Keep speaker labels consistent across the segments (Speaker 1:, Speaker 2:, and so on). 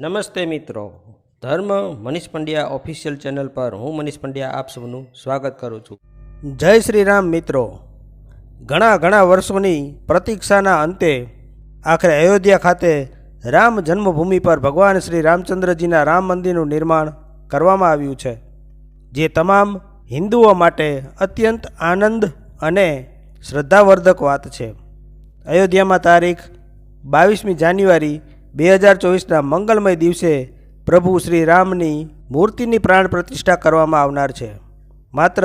Speaker 1: નમસ્તે મિત્રો. ધર્મ મનીષ પંડ્યા ઓફિશિયલ ચેનલ પર હું મનીષ પંડ્યા આપ સૌનું સ્વાગત કરું છું. જય શ્રી રામ મિત્રો. ઘણા ઘણા વર્ષોની પ્રતીક્ષાના અંતે આખરે અયોધ્યા ખાતે રામ જન્મભૂમિ પર ભગવાન શ્રી રામચંદ્રજીના રામ મંદિરનું નિર્માણ કરવામાં આવ્યું છે, જે તમામ હિન્દુઓ માટે અત્યંત આનંદ અને શ્રદ્ધાવર્ધક વાત છે. અયોધ્યામાં તારીખ બાવીસમી જાન્યુઆરી બે હજાર ચોવીસના મંગલમય દિવસે પ્રભુ શ્રી રામની મૂર્તિની પ્રાણ પ્રતિષ્ઠા કરવામાં આવનાર છે. માત્ર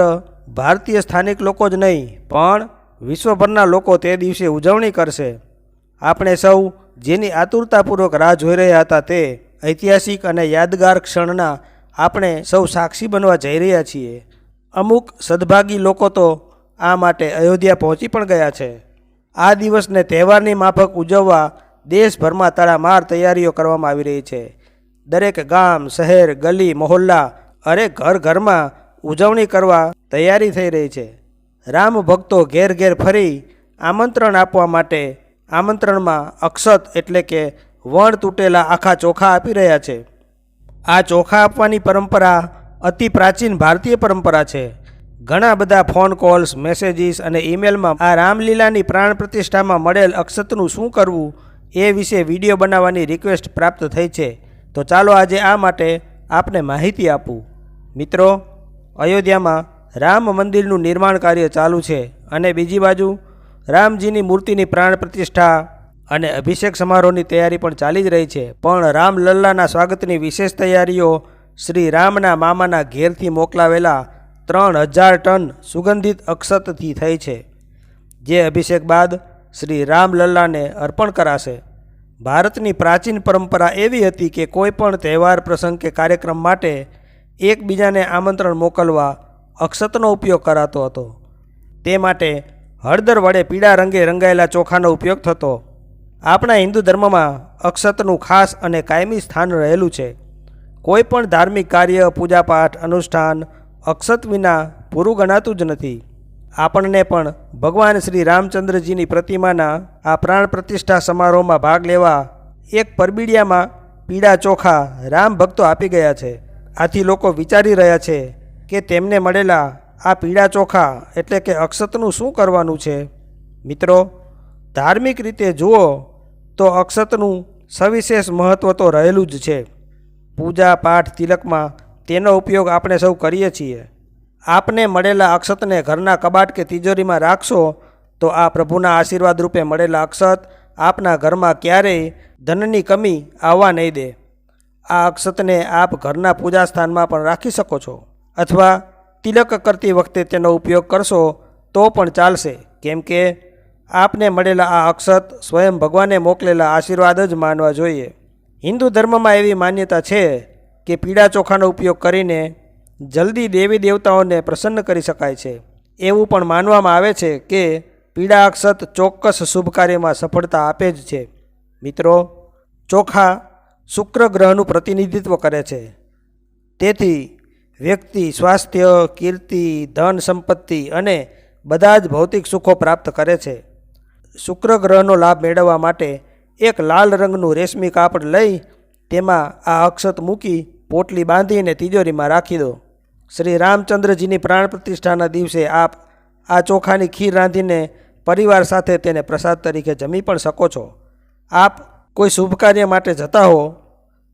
Speaker 1: ભારતીય સ્થાનિક લોકો જ નહીં, પણ વિશ્વભરના લોકો તે દિવસે ઉજવણી કરશે. આપણે સૌ જેની આતુરતાપૂર્વક રાહ જોઈ રહ્યા હતા તે ઐતિહાસિક અને યાદગાર ક્ષણના આપણે સૌ સાક્ષી બનવા જઈ રહ્યા છીએ. અમુક સદભાગી લોકો તો આ માટે અયોધ્યા પહોંચી પણ ગયા છે. આ દિવસને તહેવારની માફક ઉજવવા દેશભરમાં તડામાર તૈયારીઓ કરવામાં આવી રહી છે. દરેક ગામ, શહેર, ગલી, મહોલ્લા અરે ઘર ઘરમાં ઉજવણી કરવા તૈયારી થઈ રહી છે. રામ ભક્તો ઘેર ઘેર ફરી આમંત્રણ આપવા માટે આમંત્રણમાં અક્ષત એટલે કે વણ તૂટેલા આખા ચોખા આપી રહ્યા છે. આ ચોખા આપવાની પરંપરા અતિ પ્રાચીન ભારતીય પરંપરા છે. ઘણા બધા ફોન કોલ્સ, મેસેજીસ અને ઈમેલમાં આ રામલીલાની પ્રાણ પ્રતિષ્ઠામાં મળેલ અક્ષતનું શું કરવું એ વિશે વીડિયો બનાવવાની રિક્વેસ્ટ પ્રાપ્ત થઈ છે, તો ચાલો આજે આ માટે આપને માહિતી આપું. મિત્રો, અયોધ્યામાં રામ મંદિરનું નિર્માણ કાર્ય ચાલુ છે અને બીજી બાજુ રામજીની મૂર્તિની પ્રાણ પ્રતિષ્ઠા અને અભિષેક સમારોહની તૈયારી પણ ચાલી જ રહી છે. પણ રામલલ્લાના સ્વાગતની વિશેષ તૈયારીઓ શ્રી રામના મામાના ઘેરથી મોકલાવેલા ત્રણ હજાર ટન સુગંધિત અક્ષતથી થઈ છે. જે અભિષેક બાદ શ્રી રામલલ્લાને અર્પણ કરાશે. ભારતની પ્રાચીન પરંપરા એવી હતી કે કોઈ પણ તહેવાર, પ્રસંગ કે કાર્યક્રમ માટે એકબીજાને આમંત્રણ મોકલવા અક્ષતનો ઉપયોગ કરાતો હતો. તે માટે હળદર વડે પીળા રંગે રંગાયેલા ચોખાનો ઉપયોગ થતો. આપણા હિન્દુ ધર્મમાં અક્ષતનું ખાસ અને કાયમી સ્થાન રહેલું છે. કોઈપણ ધાર્મિક કાર્ય, પૂજાપાઠ, અનુષ્ઠાન અક્ષત વિના પૂરું ગણાતું જ નથી. આપણને પણ ભગવાન શ્રી રામચંદ્રજીની પ્રતિમાના આ પ્રાણ પ્રતિષ્ઠા સમારોહમાં ભાગ લેવા એક પરબીડિયામાં પીળા ચોખા રામ ભક્તો આપી ગયા છે. આથી લોકો વિચારી રહ્યા છે કે તેમને મળેલા આ પીળા ચોખા એટલે કે અક્ષતનું શું કરવાનું છે? મિત્રો, ધાર્મિક રીતે જુઓ તો અક્ષતનું સવિશેષ મહત્ત્વ તો રહેલું જ છે. પૂજા પાઠ તિલકમાં તેનો ઉપયોગ આપણે સૌ કરીએ છીએ. આપને મળેલા અક્ષતને ઘરના કબાટ કે તિજોરીમાં રાખશો, તો આ પ્રભુના આશીર્વાદ રૂપે મળેલા અક્ષત આપના ઘરમાં ક્યારેય ધનની કમી આવવા નહીં દે. આ અક્ષતને આપ ઘરના પૂજા સ્થાનમાં પણ રાખી શકો છો. અથવા તિલક કરતી વખતે તેનો ઉપયોગ કરશો, તો પણ ચાલશે. કેમ કે આપને મળેલા આ અક્ષત સ્વયં ભગવાને મોકલેલા આશીર્વાદ જ માનવા જોઈએ. હિન્દુ ધર્મમાં એવી માન્યતા છે કે પીળા ચોખાનો ઉપયોગ કરીને જલ્દી દેવી દેવતાઓને પ્રસન્ન કરી શકાય છે. એવું પણ માનવામાં આવે છે કે પીળા અક્ષત ચોક્કસ શુભ કાર્યમાં સફળતા આપે જ છે. મિત્રો, ચોખા શુક્ર ગ્રહનું પ્રતિનિધિત્વ કરે છે. તેથી વ્યક્તિ સ્વાસ્થ્ય, કીર્તિ, ધન સંપત્તિ અને બધા જ ભૌતિક સુખો પ્રાપ્ત કરે છે. શુક્ર ગ્રહનો લાભ મેળવવા માટે એક લાલ રંગનું રેશમી કાપડ લઈ તેમાં આ અક્ષત મૂકી પોટલી બાંધીને તિજોરીમાં રાખી દો. શ્રી રામચંદ્રજીની પ્રાણ પ્રતિષ્ઠાના દિવસે આપ આ ચોખાની ખીર રાંધીને પરિવાર સાથે તેને પ્રસાદ તરીકે જમી પણ શકો છો. આપ કોઈ શુભ કાર્ય માટે જતા હો,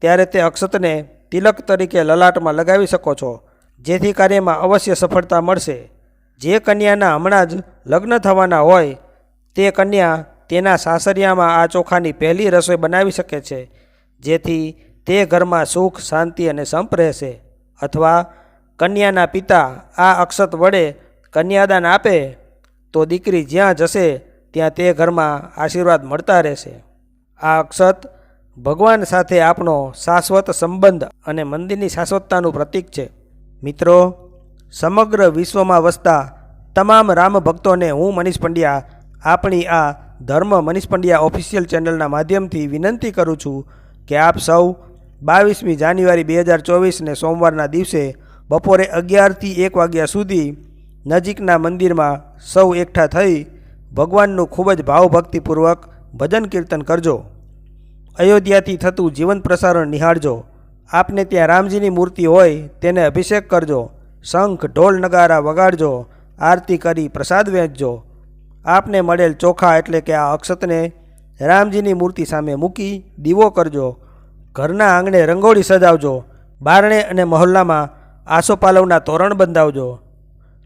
Speaker 1: ત્યારે તે અક્ષતને તિલક તરીકે લલાટમાં લગાવી શકો છો, જેથી કાર્યમાં અવશ્ય સફળતા મળશે. જે કન્યાના હમણાં જ લગ્ન થવાના હોય, તે કન્યા તેના સાસરિયામાં આ ચોખાની પહેલી રસોઈ બનાવી શકે છે, જેથી તે ઘરમાં સુખ, શાંતિ અને સંપ રહેશે. અથવા કન્યાના પિતા આ અક્ષત વડે કન્યાદાન આપે, તો દીકરી જ્યાં જશે, ત્યાં તે ઘરમાં આશીર્વાદ મળતા રહેશે. આ અક્ષત ભગવાન સાથે આપણો શાશ્વત સંબંધ અને મંદિરની શાશ્વતતાનું પ્રતીક છે. મિત્રો, સમગ્ર વિશ્વમાં વસતા તમામ રામ ભક્તોને હું મનીષ પંડ્યા આપણી આ ધર્મ મનીષ પંડ્યા ઓફિશિયલ ચેનલના માધ્યમથી વિનંતી કરું છું કે આપ સૌ બાવીસમી જાન્યુઆરી બે હજાર ચોવીસને સોમવારના દિવસે બપોરે અગિયારથી એક વાગ્યા સુધી નજીકના મંદિરમાં સૌ એકઠા થઈ ભગવાનનું ખૂબ જ ભાવભક્તિપૂર્વક ભજન કીર્તન કરજો. અયોધ્યાથી થતું જીવંત પ્રસારણ નિહાળજો. આપને ત્યાં રામજીની મૂર્તિ હોય તેને અભિષેક કરજો. શંખ, ઢોલ, નગારા વગાડજો. આરતી કરી પ્રસાદ વહેંચજો આપને મળેલ ચોખા એટલે કે આ અક્ષતને રામજીની મૂર્તિ સામે મૂકી દીવો કરજો. ઘરના આંગણે રંગોળી સજાવજો. બારણે અને મહોલ્લામાં આસોપાલવના તોરણ બંધાવજો.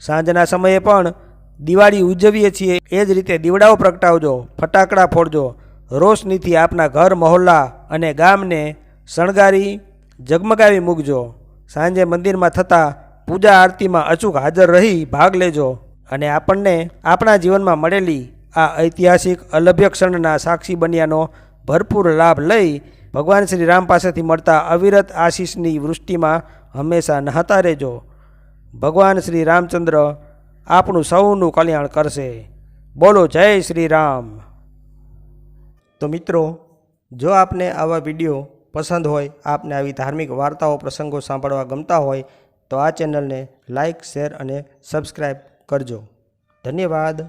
Speaker 1: સાંજના સમયે પણ દિવાળી ઉજવીએ છીએ, એ જ રીતે દીવડાઓ પ્રગટાવજો, ફટાકડા ફોડજો, રોશનીથી આપના ઘર, મહોલ્લા અને ગામને શણગારી જગમગાવી મૂકજો. સાંજે મંદિરમાં થતા પૂજા આરતીમાં અચૂક હાજર રહી ભાગ લેજો અને આપણને આપણા જીવનમાં મળેલી આ ઐતિહાસિક અલભ્ય ક્ષણના સાક્ષી બન્યાનો ભરપૂર લાભ લઈ ભગવાન શ્રી રામ પાસેથી મળતા અવિરત આશીષની વૃષ્ટિમાં હંમેશા નહાતા રહેજો. ભગવાન શ્રી રામચંદ્ર આપણું સૌનું કલ્યાણ કરશે. બોલો જય શ્રી રામ. તો મિત્રો, જો આપને આવા વીડિયો પસંદ હોય, આપને આવી ધાર્મિક વાર્તાઓ, પ્રસંગો સાંભળવા ગમતા હોય, તો આ ચેનલને લાઈક, શેર અને સબસ્ક્રાઈબ કરજો. ધન્યવાદ.